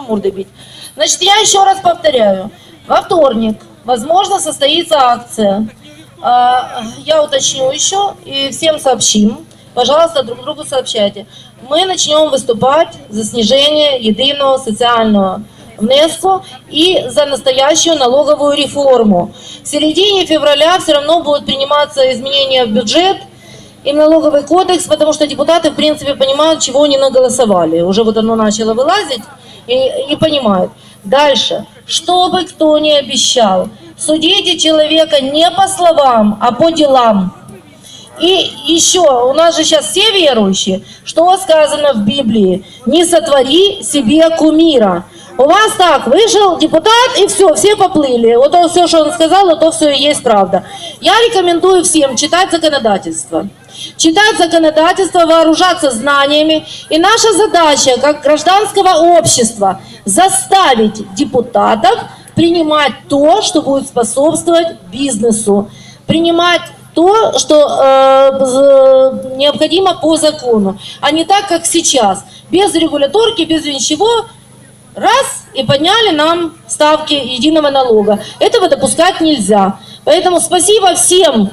морды бить. Значит, я еще раз повторяю. Во вторник, возможно, состоится акция. А, Я уточню еще и всем сообщим. Пожалуйста, друг другу сообщайте. Мы начнем выступать за снижение единого социального внеску и за настоящую налоговую реформу. В середине февраля все равно будут приниматься изменения в бюджет, и налоговый кодекс, потому что депутаты, в принципе, понимают, чего они наголосовали. Уже вот оно начало вылазить и, и понимают. Дальше. Что бы кто ни обещал, судите человека не по словам, а по делам. И еще, у нас же сейчас все верующие, что сказано в Библии? Не сотвори себе кумира. У вас так, вышел депутат и все, все поплыли. Вот то все, что он сказал, то все и есть правда. Я рекомендую всем читать законодательство. Читать законодательство, вооружаться знаниями. И наша задача, как гражданского общества, заставить депутатов принимать то, что будет способствовать бизнесу. Принимать то, что э, необходимо по закону, а не так, как сейчас. Без регуляторки, без ничего, раз и подняли нам ставки единого налога. Этого допускать нельзя. Поэтому спасибо всем